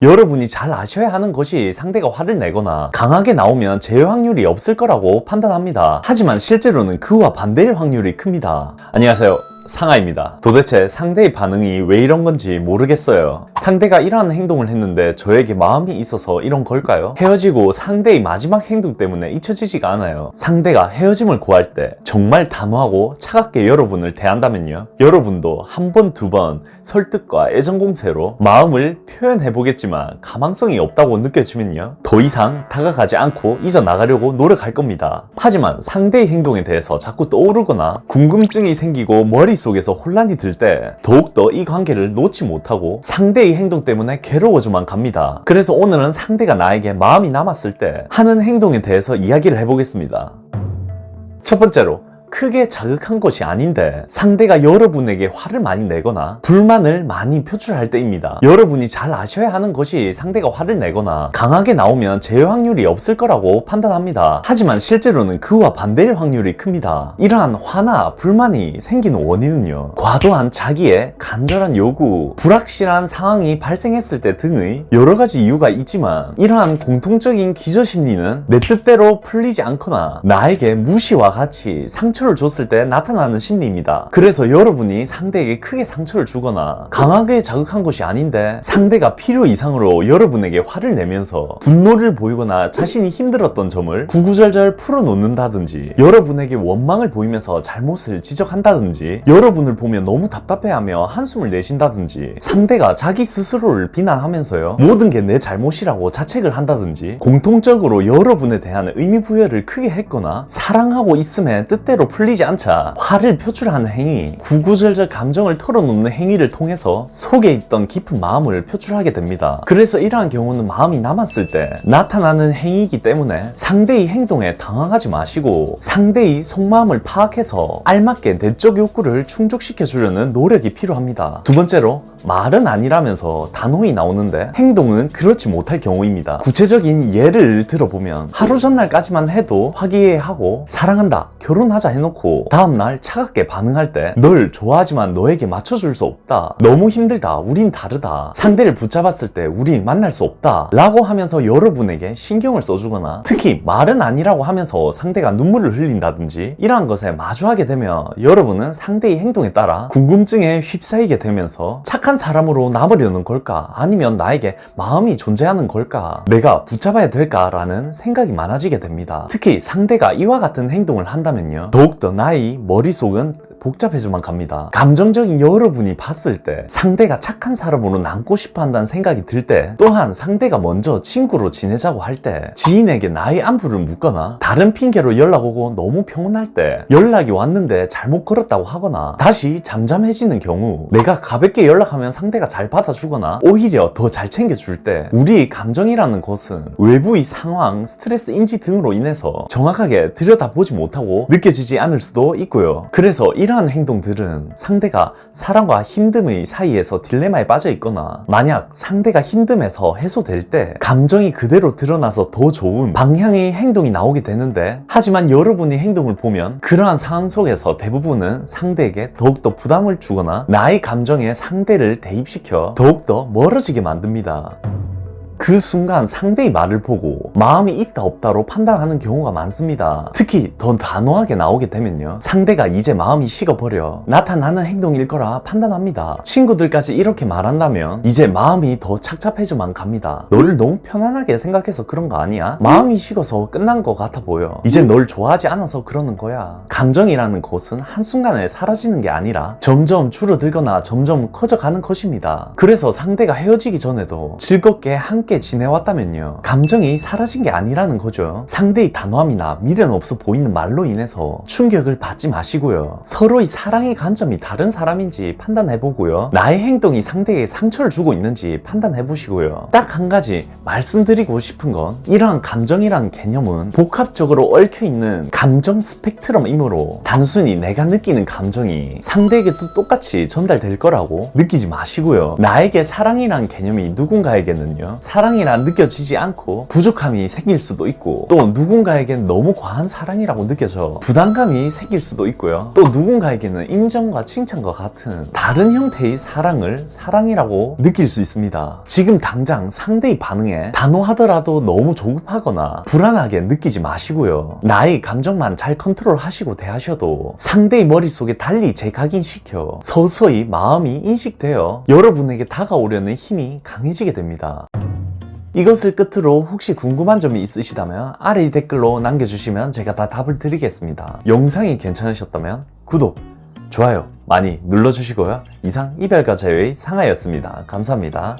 여러분이 잘 아셔야 하는 것이 상대가 화를 내거나 강하게 나오면 제어 확률이 없을 거라고 판단합니다. 하지만 실제로는 그와 반대일 확률이 큽니다. 안녕하세요. 상하입니다. 도대체 상대의 반응이 왜 이런 건지 모르겠어요. 상대가 이러한 행동을 했는데 저에게 마음이 있어서 이런 걸까요? 헤어지고 상대의 마지막 행동 때문에 잊혀지지가 않아요. 상대가 헤어짐을 구할 때 정말 단호하고 차갑게 여러분을 대한다면요. 여러분도 한 번, 두 번 설득과 애정 공세로 마음을 표현해 보겠지만 가망성이 없다고 느껴지면요. 더 이상 다가가지 않고 잊어나가려고 노력할 겁니다. 하지만 상대의 행동에 대해서 자꾸 떠오르거나 궁금증이 생기고 머릿 속에서 혼란이 들 때 더욱더 이 관계를 놓지 못하고 상대의 행동 때문에 괴로워져만 갑니다. 그래서 오늘은 상대가 나에게 마음이 남았을 때 하는 행동에 대해서 이야기를 해보겠습니다. 첫 번째로 크게 자극한 것이 아닌데 상대가 여러분에게 화를 많이 내거나 불만을 많이 표출할 때입니다. 여러분이 잘 아셔야 하는 것이 상대가 화를 내거나 강하게 나오면 제어 확률이 없을 거라고 판단합니다. 하지만 실제로는 그와 반대일 확률이 큽니다. 이러한 화나 불만이 생기는 원인은요. 과도한 자기의 간절한 요구, 불확실한 상황이 발생했을 때 등의 여러 가지 이유가 있지만 이러한 공통적인 기저 심리는 내 뜻대로 풀리지 않거나 나에게 무시와 같이 상처 를 줬을 때 나타나는 심리입니다. 그래서 여러분이 상대에게 크게 상처를 주거나 강하게 자극한 것이 아닌데 상대가 필요 이상으로 여러분에게 화를 내면서 분노를 보이거나 자신이 힘들었던 점을 구구절절 풀어놓는다든지 여러분에게 원망을 보이면서 잘못을 지적한다든지 여러분을 보면 너무 답답해하며 한숨을 내쉰다든지 상대가 자기 스스로를 비난하면서요 모든 게 내 잘못이라고 자책을 한다든지 공통적으로 여러분에 대한 의미 부여를 크게 했거나 사랑하고 있음에 뜻대로 풀리지 않자 화를 표출하는 행위 구구절절 감정을 털어놓는 행위를 통해서 속에 있던 깊은 마음을 표출하게 됩니다. 그래서 이러한 경우는 마음이 남았을 때 나타나는 행위이기 때문에 상대의 행동에 당황하지 마시고 상대의 속마음을 파악해서 알맞게 내적 욕구를 충족시켜 주려는 노력이 필요합니다. 두 번째로 말은 아니라면서 단호히 나오는데 행동은 그렇지 못할 경우입니다. 구체적인 예를 들어보면 하루 전날까지만 해도 화기애애하고 사랑한다, 결혼하자 해놓고 다음날 차갑게 반응할 때 널 좋아하지만 너에게 맞춰줄 수 없다. 너무 힘들다. 우린 다르다. 상대를 붙잡았을 때 우린 만날 수 없다. 라고 하면서 여러분에게 신경을 써주거나 특히 말은 아니라고 하면서 상대가 눈물을 흘린다든지 이러한 것에 마주하게 되면 여러분은 상대의 행동에 따라 궁금증에 휩싸이게 되면서 착한 사람으로 남으려는 걸까? 아니면 나에게 마음이 존재하는 걸까? 내가 붙잡아야 될까라는 생각이 많아지게 됩니다. 특히 상대가 이와 같은 행동을 한다면요. 더욱더 나의 머릿속은 복잡해져만 갑니다. 감정적인 여러분이 봤을 때 상대가 착한 사람으로 남고 싶어 한다는 생각이 들 때 또한 상대가 먼저 친구로 지내자고 할 때 지인에게 나의 안부를 묻거나 다른 핑계로 연락 오고 너무 평온할 때 연락이 왔는데 잘못 걸었다고 하거나 다시 잠잠해지는 경우 내가 가볍게 연락하면 상대가 잘 받아주거나 오히려 더 잘 챙겨줄 때 우리의 감정이라는 것은 외부의 상황, 스트레스 인지 등으로 인해서 정확하게 들여다보지 못하고 느껴지지 않을 수도 있고요. 그래서 이 러한 행동들은 상대가 사랑과 힘듦의 사이에서 딜레마에 빠져 있거나 만약 상대가 힘듦에서 해소될 때 감정이 그대로 드러나서 더 좋은 방향의 행동이 나오게 되는데 하지만 여러분의 행동을 보면 그러한 상황 속에서 대부분은 상대에게 더욱더 부담을 주거나 나의 감정에 상대를 대입시켜 더욱더 멀어지게 만듭니다. 그 순간 상대의 말을 보고 마음이 있다 없다로 판단하는 경우가 많습니다. 특히 더 단호하게 나오게 되면요. 상대가 이제 마음이 식어버려 나타나는 행동일 거라 판단합니다. 친구들까지 이렇게 말한다면 이제 마음이 더 착잡해져만 갑니다. 너를 너무 편안하게 생각해서 그런 거 아니야? 마음이 식어서 끝난 것 같아 보여. 이제 널 좋아하지 않아서 그러는 거야. 감정이라는 것은 한순간에 사라지는 게 아니라 점점 줄어들거나 점점 커져가는 것입니다. 그래서 상대가 헤어지기 전에도 즐겁게 함께 지내왔다면요. 감정이 사라진 게 아니라는 거죠. 상대의 단호함이나 미련 없어 보이는 말로 인해서 충격을 받지 마시고요. 서로의 사랑의 관점이 다른 사람인지 판단해보고요. 나의 행동이 상대에게 상처를 주고 있는지 판단해보시고요. 딱 한 가지 말씀드리고 싶은 건 이러한 감정이라는 개념은 복합적으로 얽혀있는 감정 스펙트럼이므로 단순히 내가 느끼는 감정이 상대에게도 똑같이 전달될 거라고 느끼지 마시고요. 나에게 사랑이라는 개념이 누군가에게는요. 사랑이라 느껴지지 않고 부족함이 생길 수도 있고 또 누군가에겐 너무 과한 사랑이라고 느껴져 부담감이 생길 수도 있고요. 또 누군가에게는 인정과 칭찬과 같은 다른 형태의 사랑을 사랑이라고 느낄 수 있습니다. 지금 당장 상대의 반응에 단호하더라도 너무 조급하거나 불안하게 느끼지 마시고요. 나의 감정만 잘 컨트롤 하시고 대하셔도 상대의 머릿속에 달리 재각인시켜 서서히 마음이 인식되어 여러분에게 다가오려는 힘이 강해지게 됩니다. 이것을 끝으로 혹시 궁금한 점이 있으시다면 아래 댓글로 남겨주시면 제가 다 답을 드리겠습니다. 영상이 괜찮으셨다면 구독, 좋아요 많이 눌러주시고요. 이상 이별가 제외의 상하였습니다. 감사합니다.